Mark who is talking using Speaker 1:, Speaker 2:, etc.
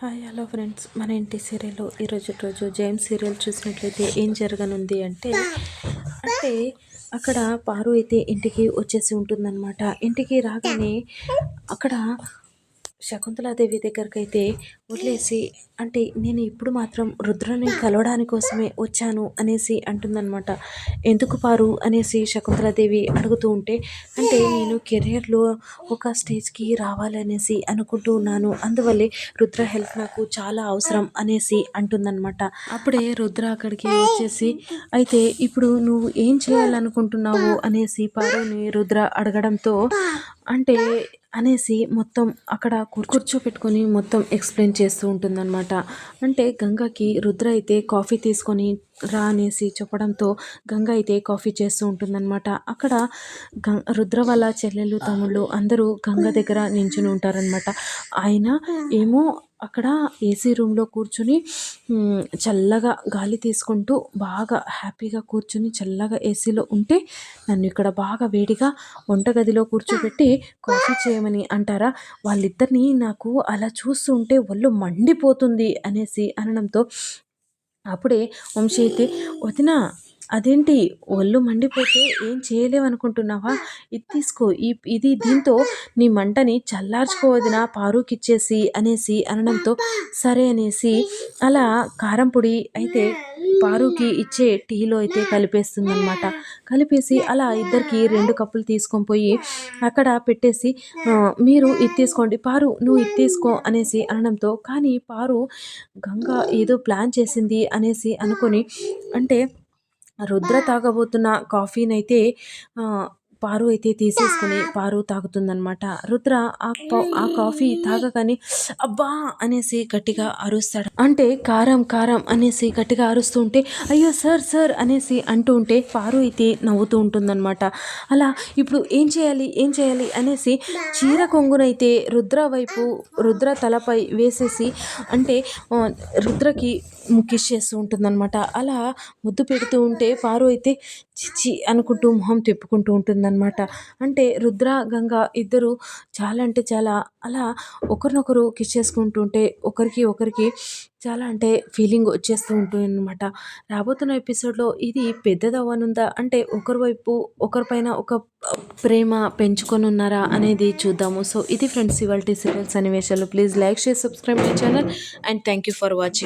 Speaker 1: Hi hello friends. మన ఇంటి సీరియల్లో ఈరోజు రోజు జేమ్స్ సీరియల్ చూసినట్లయితే ఏం జరగనుంది అంటే అంటే అక్కడ పారు అయితే ఇంటికి వచ్చేసి ఉంటుందన్నమాట. ఇంటికి రాగానే అక్కడ శకుంతలాదేవి దగ్గరికి అయితే వదిలేసి అంటే నేను ఇప్పుడు మాత్రం రుద్రని కలవడాని కోసమే వచ్చాను అనేసి అంటుందన్నమాట. ఎందుకు పారు? అనేసి శకుంతలాదేవి అడుగుతూ ఉంటే అంటే నేను కెరియర్లో ఒక స్టేజ్కి రావాలనేసి అనుకుంటూ ఉన్నాను. అందువల్లే రుద్ర హెల్ప్ నాకు చాలా అవసరం అనేసి అంటుందన్నమాట. అప్పుడే రుద్ర అక్కడికి వచ్చేసి అయితే ఇప్పుడు నువ్వు ఏం చేయాలనుకుంటున్నావు? అనేసి పారుని రుద్ర అడగడంతో అంటే అనేసి మొత్తం అక్కడ కూర్చోపెట్టుకొని మొత్తం ఎక్స్ప్లెయిన్ చేస్తూ ఉంటుందన్నమాట. అంటే గంగకి రుద్ర అయితే కాఫీ తీసుకొని రా అనేసి చెప్పడంతో గంగ అయితే కాఫీ చేస్తూ ఉంటుందన్నమాట. అక్కడ గం రుద్ర వాళ్ళ చెల్లెలు తమ్ముళ్ళు అందరూ గంగ దగ్గర నించుని ఉంటారనమాట ఆయన ఏమో అక్కడ ఏసీ రూమ్లో కూర్చుని చల్లగా గాలి తీసుకుంటూ బాగా హ్యాపీగా కూర్చుని చల్లగా ఏసీలో ఉంటే నన్ను ఇక్కడ బాగా వేడిగా వంటగదిలో కూర్చోబెట్టి కాఫీ చేయమని అంటారా? వాళ్ళిద్దరిని నాకు అలా చూస్తుంటే ఒళ్ళు మండిపోతుంది అనేసి అనడంతో అప్పుడే వంశీ అయితే వదిన అదేంటి? ఒళ్ళు మండిపోతే ఏం చేయలేవనుకుంటున్నావా? ఇది తీసుకో ఈ ఇది దీంతో నీ మంటని చల్లార్చుకోవదిన పారుకిచ్చేసి అనేసి అనడంతో సరే అనేసి అలా కారం పొడి అయితే పారుకి ఇచ్చే టీలో అయితే కలిపేస్తుంది అనమాట కలిపేసి అలా ఇద్దరికి రెండు కప్పులు తీసుకొని పోయి అక్కడ పెట్టేసి మీరు ఇది తీసుకోండి పారు నువ్వు ఇది తీసుకో అనేసి అనడంతో కానీ పారు గంగ ఏదో ప్లాన్ చేసింది అనేసి అనుకొని అంటే రుద్ర తాగబోతున్న కాఫీనైతే పారు అయితే తీసేసుకుని పారు తాగుతుందనమాట రుద్ర ఆ ఆ కాఫీ తాగగానే అబ్బా అనేసి గట్టిగా అరుస్తాడు. అంటే కారం కారం అనేసి గట్టిగా అరుస్తూ ఉంటే అయ్యో సార్ సార్ అనేసి అంటూ ఉంటే పారు అయితే నవ్వుతూ ఉంటుందన్నమాట. అలా ఇప్పుడు ఏం చేయాలి ఏం చేయాలి అనేసి చీర కొంగునైతే రుద్ర వైపు రుద్ర తలపై వేసేసి అంటే రుద్రకి కిస్ చేస్తూ ఉంటుందన్నమాట. అలా ముద్దు పెడుతూ ఉంటే పారు అయితే చిచి అనుకుంటూ మొహం తిప్పుకుంటూ ఉంటుందన్నమాట అంటే రుద్ర గంగ ఇద్దరు చాలా అంటే చాలా అలా ఒకరినొకరు కిస్ చేసుకుంటుంటే ఒకరికి ఒకరికి చాలా అంటే ఫీలింగ్ వచ్చేస్తూ ఉంటుంది అనమాట రాబోతున్న ఎపిసోడ్లో ఇది పెద్దదవ్వనుందా? అంటే ఒకరి వైపు ఒకరిపైన ఒక ప్రేమ పెంచుకొని ఉన్నారా అనేది చూద్దాము. సో ఇది ఫ్రెండ్స్ ఇవాళ సీరియల్స్ సన్నివేశాలు. Please like share subscribe my channel and thank you for watching.